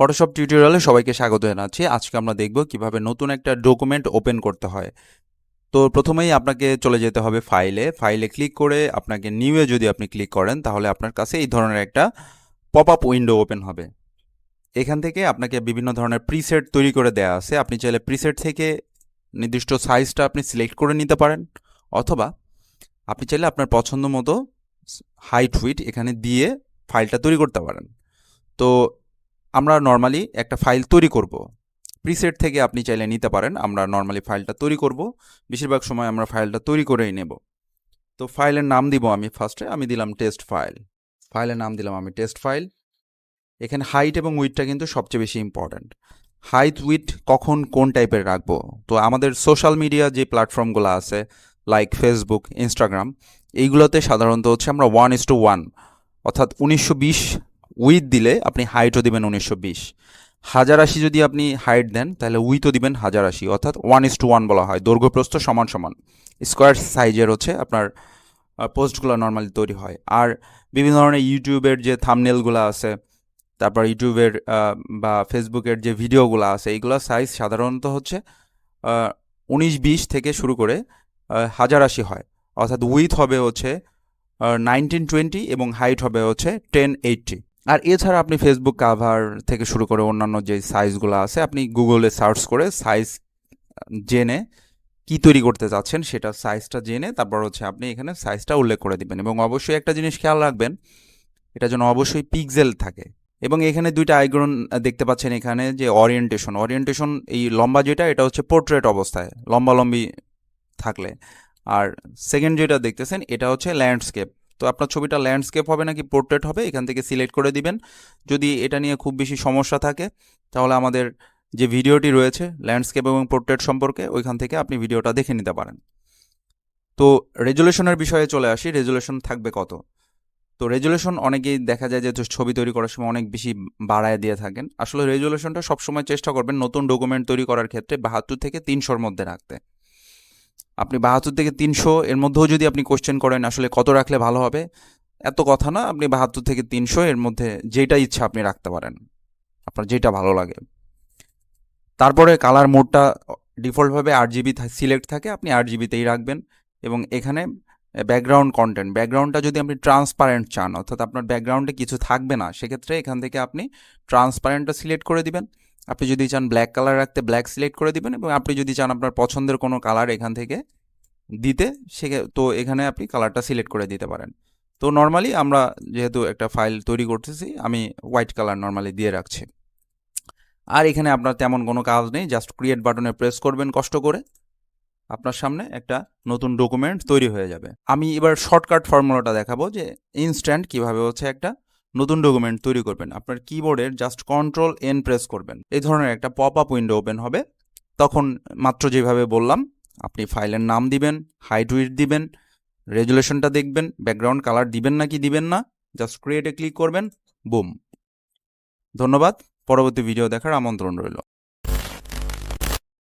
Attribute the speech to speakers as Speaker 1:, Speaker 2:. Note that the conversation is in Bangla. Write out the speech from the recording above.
Speaker 1: ফটোশপ টিউটোরিয়ালে সবাইকে স্বাগত জানাচ্ছি। আজকে আমরা দেখব কীভাবে নতুন একটা ডকুমেন্ট ওপেন করতে হয়। তো প্রথমেই আপনাকে চলে যেতে হবে ফাইলে ফাইলে ক্লিক করে আপনাকে নিউয়ে যদি আপনি ক্লিক করেন, তাহলে আপনার কাছে এই ধরনের একটা পপ আপ উইন্ডো ওপেন হবে। এখান থেকে আপনাকে বিভিন্ন ধরনের প্রিসেট তৈরি করে দেওয়া আছে। আপনি চাইলে প্রিসেট থেকে নির্দিষ্ট সাইজটা আপনি সিলেক্ট করে নিতে পারেন, অথবা আপনি চাইলে আপনার পছন্দ মতো হাইট উইট এখানে দিয়ে ফাইলটা তৈরি করতে পারেন। তো আমরা নর্মালি একটা ফাইল তৈরি করব। প্রিসেট থেকে আপনি চাইলে নিতে পারেন, আমরা নর্মালি ফাইলটা তৈরি করব। বেশিরভাগ সময় আমরা ফাইলটা তৈরি করেই নেব। তো ফাইলের নাম দিব আমি ফার্স্টে আমি দিলাম টেস্ট ফাইল ফাইলের নাম দিলাম আমি টেস্ট ফাইল এখানে হাইট এবং উইথটা কিন্তু সবচেয়ে বেশি ইম্পর্ট্যান্ট হাইট উইথ কখন কোন টাইপের রাখব? তো আমাদের সোশ্যাল মিডিয়া যে প্ল্যাটফর্মগুলো আছে লাইক ফেসবুক ইনস্টাগ্রাম এইগুলোতে সাধারণত হচ্ছে আমরা ওয়ান ইস টু ওয়ান অর্থাৎ উনিশশো বিশ উইথ দিলে আপনি হাইটও দিবেন উনিশশো বিশ। হাজার আশি যদি আপনি হাইট দেন, তাহলে উইথও দিবেন হাজার আশি, অর্থাৎ ওয়ান ইস টু ওয়ান বলা হয়। দৈর্ঘ্যপ্রস্থ সমান সমান। স্কোয়ার সাইজের হচ্ছে আপনার পোস্টগুলো নর্মালি তৈরি হয়। আর বিভিন্ন ধরনের ইউটিউবের যে থামনেলগুলো আছে, তারপর ইউটিউবের বা ফেসবুকের যে ভিডিওগুলো আছে এইগুলোর সাইজ সাধারণত হচ্ছে উনিশ বিশ থেকে শুরু করে হাজার আশি হয়। অর্থাৎ উইথ হবে হচ্ছে নাইনটিন টোয়েন্টি এবং হাইট হবে হচ্ছে টেন এইটটি আর এছাড়া আপনি ফেসবুক কাভার থেকে শুরু করে অন্যান্য যে সাইজগুলো আছে, আপনি গুগলে সার্চ করে সাইজ জেনে কি তৈরি করতে চাচ্ছেন সেটা সাইজটা জেনে তারপর হচ্ছে আপনি এখানে সাইজটা উল্লেখ করে দিবেন। এবং অবশ্যই একটা জিনিস খেয়াল রাখবেন, এটা যেন অবশ্যই পিক্সেল থাকে। এবং এখানে দুইটা আইকন দেখতে পাচ্ছেন এখানে যে অরিয়েন্টেশন অরিয়েন্টেশন এই লম্বা যেটা, এটা হচ্ছে পোর্ট্রেট অবস্থায়, লম্বা লম্বি থাকলে। আর সেকেন্ড যেটা দেখতেছেন, এটা হচ্ছে ল্যান্ডস্কেপ তো আপনার ছবিটা ল্যান্ডস্কেপ হবে নাকি পোর্ট্রেট হবে, এখান থেকে সিলেক্ট করে দিবেন। যদি এটা নিয়ে খুব বেশি সমস্যা থাকে, তাহলে আমাদের যে ভিডিওটি রয়েছে ল্যান্ডস্কেপ এবং পোর্ট্রেট সম্পর্কে, ওইখান থেকে আপনি ভিডিওটা দেখে নিতে পারেন। তো রেজুলেশনের বিষয়ে চলে আসি, রেজুলেশন থাকবে কত? তো রেজুলেশন অনেকেই দেখা যায় যে ছবি তৈরি করার সময় অনেক বেশি বাড়ায় দিয়ে থাকেন। আসলে রেজুলেশনটা সবসময় চেষ্টা করবেন নতুন ডকুমেন্ট তৈরি করার ক্ষেত্রে বাহাত্তর থেকে তিনশোর মধ্যে রাখতে। আপনি বাহাত্তর থেকে তিনশো, এর মধ্যেও যদি আপনি কোশ্চেন করেন আসলে কত রাখলে ভালো হবে? এত কথা না, আপনি বাহাত্তর থেকে তিনশো, এর মধ্যে যেটা ইচ্ছা আপনি রাখতে পারেন। আপনার যেটা ভালো লাগে। তারপরে কালার মোডটা ডিফল্টভাবে আট জিবি সিলেক্ট থাকে, আপনি আট জিবিতেই রাখবেন। এবং এখানে ব্যাকগ্রাউন্ড কন্টেন্ট ব্যাকগ্রাউন্ডটা যদি আপনি ট্রান্সপারেন্ট চান, অর্থাৎ আপনার ব্যাকগ্রাউন্ডে কিছু থাকবে না, সেক্ষেত্রে এখান থেকে আপনি ট্রান্সপারেন্টটা সিলেক্ট করে দিবেন। আপনি যদি চান ব্ল্যাক কালার রাখতে ব্ল্যাক সিলেক্ট করে দিবেন এবং আপনি যদি চান আপনার পছন্দের কোনো কালার এখান থেকে দিতে, সে তো এখানে আপনি কালারটা সিলেক্ট করে দিতে পারেন। তো নর্মালি আমরা যেহেতু একটা ফাইল তৈরি করতেছি, আমি হোয়াইট কালার নর্মালি দিয়ে রাখছি। আর এখানে আপনার তেমন কোনো কাজ নেই জাস্ট ক্রিয়েট বাটনে প্রেস করবেন কষ্ট করে। আপনার সামনে একটা নতুন ডকুমেন্ট তৈরি হয়ে যাবে। আমি এবার শর্টকাট ফর্মুলাটা দেখাবো যে ইনস্ট্যান্ট কীভাবে হচ্ছে একটা নতুন ডকুমেন্ট তৈরি করবেন। আপনার কিবোর্ডের জাস্ট কন্ট্রোল এন প্রেস করবেন। এই ধরনের একটা পপ আপ উইন্ডো ওপেন হবে। তখন মাত্র যেভাবে বললাম, আপনি ফাইলের নাম দিবেন হাইট উইট দিবেন, রেজুলেশনটা দেখবেন ব্যাকগ্রাউন্ড কালার দিবেন না কি দিবেন না জাস্ট ক্রিয়েটে ক্লিক করবেন বুম ধন্যবাদ। পরবর্তী ভিডিও দেখার আমন্ত্রণ রইল।